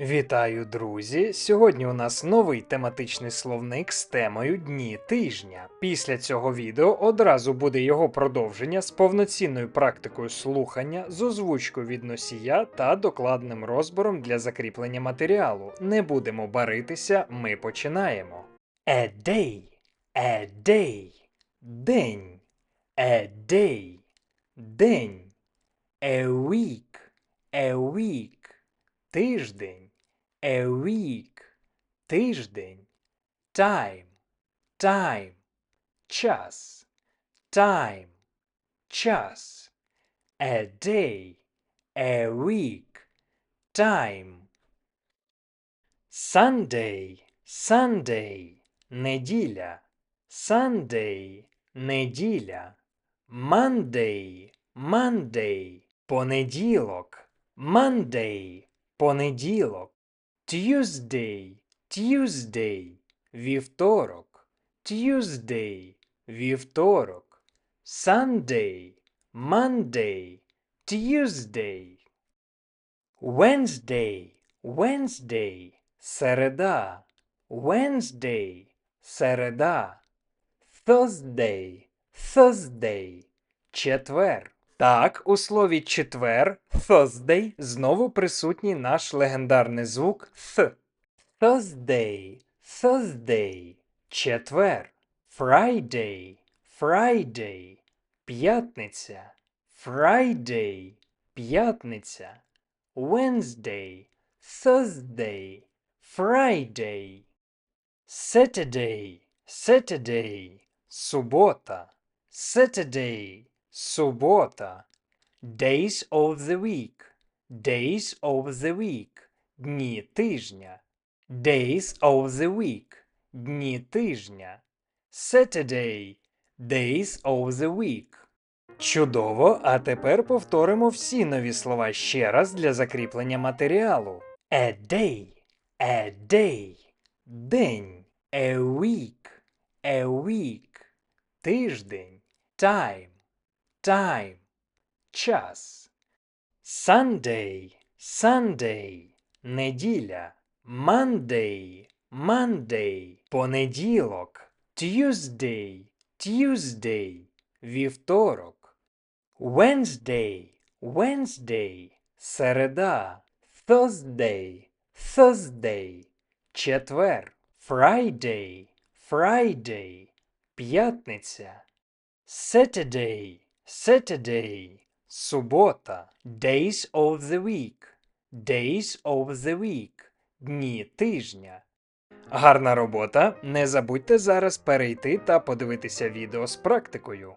Вітаю, друзі! Сьогодні у нас новий тематичний словник з темою Дні тижня. Після цього відео одразу буде його продовження з повноцінною практикою слухання, з озвучкою від носія та докладним розбором для закріплення матеріалу. Не будемо баритися, ми починаємо. A day, a day, день, a day, день, a week, a week, тиждень. A week – тиждень. Time – time. Час. Time – час. A day – a week. Time. Sunday – Sunday. Неділя. Sunday – неділя. Monday – Monday. Понеділок. Monday – понеділок. Tuesday, Tuesday, вівторок, Tuesday, вівторок, Sunday, Monday, Tuesday, Wednesday, Wednesday, середа, Wednesday, середа, Thursday, Thursday, четвер. Так, у слові четвер Thursday знову присутній наш легендарний звук th. Thursday, Thursday, четвер. Friday, Friday, п'ятниця. Friday, п'ятниця. Wednesday, Thursday, Friday. Saturday, Saturday, субота. Saturday, субота. Days of the week. Days of the week. Дні тижня. Days of the week. Дні тижня. Saturday. Days of the week. Чудово, а тепер повторимо всі нові слова ще раз для закріплення матеріалу. A day. A day. День. A week. A week. Тиждень. Time. Time. Час. Sunday. Sunday. Неділя. Monday. Monday. Понеділок. Tuesday. Tuesday. Вівторок. Wednesday. Wednesday. Середа. Thursday. Thursday. Четвер. Friday. Friday. П'ятниця. Saturday. Saturday. Субота. Days of the week. Days of the week. Дні тижня. Гарна робота. Не забудьте зараз перейти та подивитися відео з практикою.